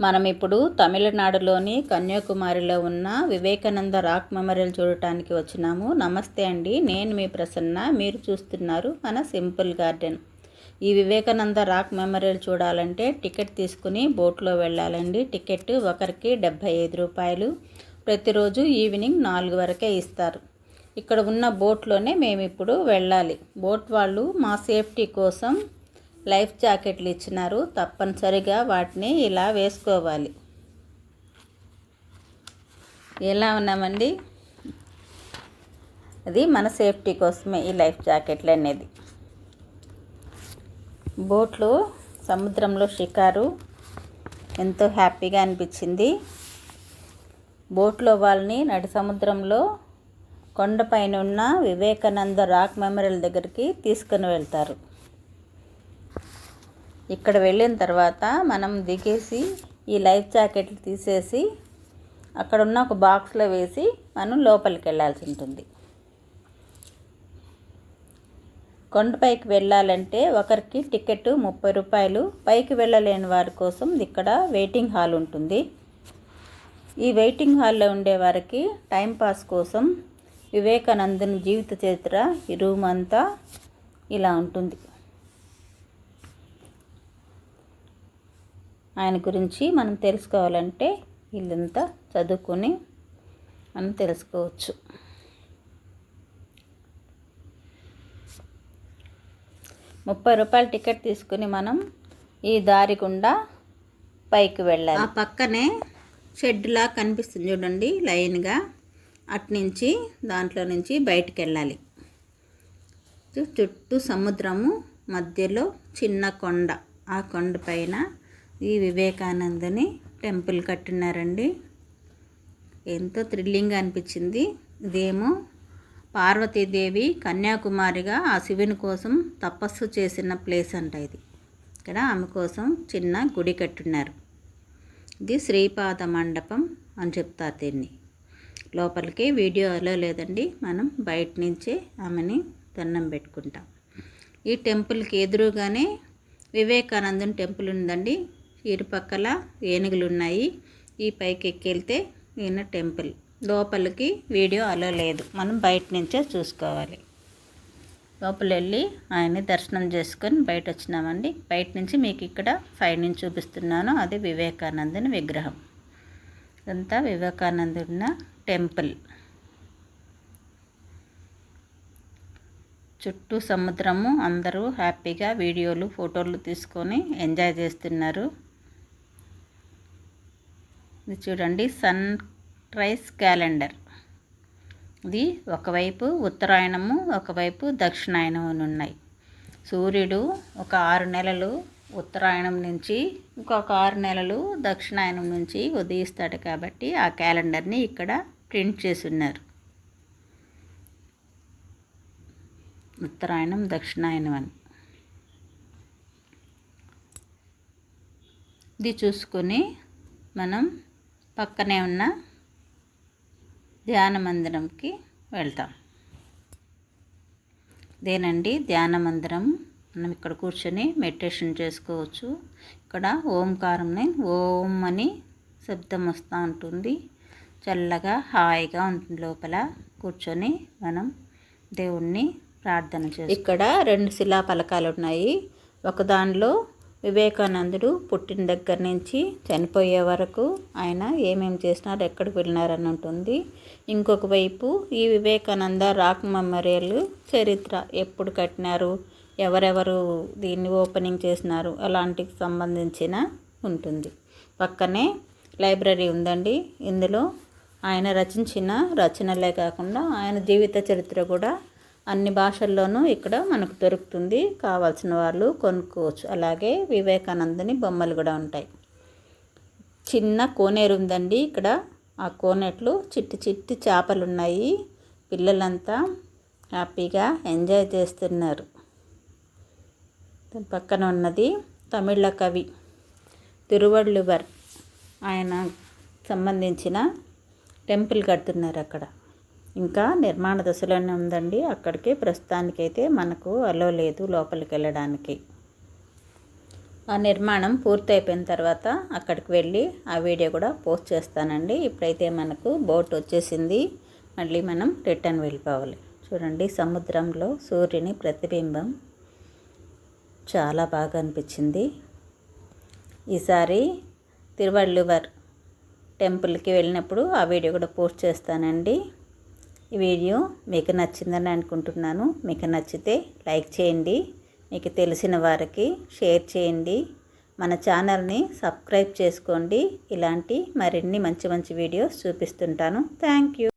మనం ఇప్పుడు తమిళనాడులోని కన్యాకుమారిలో ఉన్న వివేకానంద రాక్ మెమోరియల్ చూడటానికి వచ్చినాము. నమస్తే అండి నేను మీ ప్రసన్న. మీరు చూస్తున్నారు మన సింపుల్ గార్డెన్. ఈ వివేకానంద రాక్ మెమోరియల్ చూడాలంటే టికెట్ తీసుకుని బోట్లో వెళ్ళాలండి. టికెట్ ఒకరికి డెబ్భై ఐదు రూపాయలు. ప్రతిరోజు ఈవినింగ్ నాలుగు వరకే ఇస్తారు. ఇక్కడ ఉన్న బోట్లోనే మేము ఇప్పుడు వెళ్ళాలి. బోట్ వాళ్ళు మా సేఫ్టీ కోసం లైఫ్ జాకెట్లు ఇచ్చినారు. తప్పనిసరిగా వాటిని ఇలా వేసుకోవాలి. ఎలా ఉన్నామండి? అది మన సేఫ్టీ కోసమే ఈ లైఫ్ జాకెట్లు అనేది. బోట్లు సముద్రంలో షికారు. ఎంతో హ్యాపీగా అనిపించింది. బోట్లో వాళ్ళని నడి సముద్రంలో కొండపైన ఉన్న వివేకానంద రాక్ మెమోరియల్ దగ్గరికి తీసుకుని వెళ్తారు. ఇక్కడ వెళ్ళిన తర్వాత మనం దిగేసి ఈ లైఫ్ జాకెట్లు తీసేసి అక్కడ ఉన్న ఒక బాక్స్లో వేసి మనం లోపలికి వెళ్ళాల్సి ఉంటుంది. కొండపైకి వెళ్ళాలంటే ఒకరికి టికెట్ ముప్పై రూపాయలు పైకి వెళ్ళలేని వారి కోసం ఇక్కడ వెయిటింగ్ హాల్ ఉంటుంది. ఈ వెయిటింగ్ హాల్లో ఉండే వారికి టైంపాస్ కోసం వివేకానందుని జీవిత చరిత్ర ఈ రూమ్ అంతా ఇలా ఉంటుంది. ఆయన గురించి మనం తెలుసుకోవాలంటే వీళ్ళంతా చదువుకొని మనం తెలుసుకోవచ్చు. ముప్పై రూపాయల టికెట్ తీసుకుని మనం ఈ దారి గుండా పైకి వెళ్ళాలి. ఆ పక్కనే షెడ్లా కనిపిస్తుంది చూడండి లైన్గా అట్నుంచి దాంట్లో నుంచి బయటికి వెళ్ళాలి. చుట్టూ సముద్రము మధ్యలో చిన్న కొండ. ఆ కొండ పైన ఈ వివేకానందని టెంపుల్ కట్టినారండి. ఎంతో థ్రిల్లింగ్ అనిపించింది. ఇదేమో పార్వతీదేవి కన్యాకుమారిగా ఆ శివుని కోసం తపస్సు చేసిన ప్లేస్ అంట ఇది. ఇక్కడ ఆమె కోసం చిన్న గుడి కట్టున్నారు ఇది శ్రీపాద మండపం అని చెప్తారు దీన్ని. లోపలికి వీడియో అలో లేదండి. మనం బయట నుంచే ఆమెని దండం పెట్టుకుంటాం. ఈ టెంపుల్కి ఎదురుగానే వివేకానందన్ టెంపుల్ ఉందండి. ఇరుపక్కల ఏనుగులు ఉన్నాయి ఈ పైకి ఎక్కెళ్తే ఈయన టెంపుల్. లోపలికి వీడియో అలో లేదు. మనం బయట నుంచే చూసుకోవాలి. లోపల వెళ్ళి ఆయన్ని దర్శనం చేసుకొని బయట వచ్చినామండి. బయట నుంచి మీకు ఇక్కడ ఫైవ్ నుంచి చూపిస్తున్నాను. అది వివేకానందుని విగ్రహం. ఇదంతా వివేకానందున్న టెంపుల్. చుట్టూ సముద్రము. అందరూ హ్యాపీగా వీడియోలు ఫోటోలు తీసుకొని ఎంజాయ్ చేస్తున్నారు. ఇది చూడండి సన్ రైస్ క్యాలెండర్ ఇది ఒకవైపు ఉత్తరాయణము ఒకవైపు దక్షిణాయనము అని ఉన్నాయి సూర్యుడు ఒక ఆరు నెలలు ఉత్తరాయణం నుంచి ఇంకొక ఆరు నెలలు దక్షిణాయనం నుంచి ఉదయిస్తాడు కాబట్టి ఆ క్యాలెండర్ని ఇక్కడ ప్రింట్ చేసి ఉన్నారు ఉత్తరాయణం దక్షిణాయనం అని. ఇది చూసుకొని మనం పక్కనే ఉన్న ధ్యాన మందిరంకి వెళ్తాం. ఇదేనండి ధ్యాన మందిరం. మనం ఇక్కడ కూర్చొని మెడిటేషన్ చేసుకోవచ్చు. ఇక్కడ ఓంకారంని ఓం అని శబ్దం వస్తూ ఉంటుంది. చల్లగా హాయిగా ఉంటుంది లోపల. కూర్చొని మనం దేవుణ్ణి ప్రార్థన చేస్తాం ఇక్కడ రెండు శిలా పలకాలు ఉన్నాయి ఒక దానిలో వివేకానందుడు పుట్టిన దగ్గర నుంచి చనిపోయే వరకు ఆయన ఏమేమి చేసినారు ఎక్కడికి వెళ్ళినారని ఉంటుంది. ఇంకొక వైపు ఈ వివేకానంద రాక్ మెమోరియల్ చరిత్ర ఎప్పుడు కట్టినారు ఎవరెవరు దీన్ని ఓపెనింగ్ చేసినారు అలాంటికి సంబంధించిన ఉంటుంది. పక్కనే లైబ్రరీ ఉందండి. ఇందులో ఆయన రచించిన రచనలే కాకుండా ఆయన జీవిత చరిత్ర కూడా అన్ని భాషల్లోనూ ఇక్కడ మనకు దొరుకుతుంది. కావాల్సిన వాళ్ళు కొనుక్కోవచ్చు. అలాగే వివేకానందని బొమ్మలు కూడా ఉంటాయి. చిన్న కోనేరు ఉందండి ఇక్కడ. ఆ కోనేట్లు చిట్టి చిట్టి చేపలు ఉన్నాయి. పిల్లలంతా హ్యాపీగా ఎంజాయ్ చేస్తున్నారు. పక్కన ఉన్నది తమిళ కవి తిరువళ్ళువర్. ఆయన సంబంధించిన టెంపుల్ కడుతున్నారు అక్కడ. ఇంకా నిర్మాణ దశలోనే ఉందండి. అక్కడికి ప్రస్తుతానికైతే మనకు అలో లేదు లోపలికి వెళ్ళడానికి. ఆ నిర్మాణం పూర్తయిపోయిన తర్వాత అక్కడికి వెళ్ళి ఆ వీడియో కూడా పోస్ట్ చేస్తానండి. ఇప్పుడైతే మనకు బోట్ వచ్చేసింది. మళ్ళీ మనం రిటర్న్ వెళ్ళిపోవాలి. చూడండి సముద్రంలో సూర్యుని ప్రతిబింబం చాలా బాగా అనిపించింది. ఈసారి తిరువళ్ళువర్ టెంపుల్కి వెళ్ళినప్పుడు ఆ వీడియో కూడా పోస్ట్ చేస్తానండి. ఈ వీడియో మీకు నచ్చిందని అనుకుంటున్నాను. మీకు నచ్చితే లైక్ చేయండి. మీకు తెలిసిన వారికి షేర్ చేయండి. మన ఛానల్ని సబ్స్క్రైబ్ చేసుకోండి. ఇలాంటి మరిన్ని మంచి మంచి వీడియోస్ చూపిస్తుంటాను. Thank you.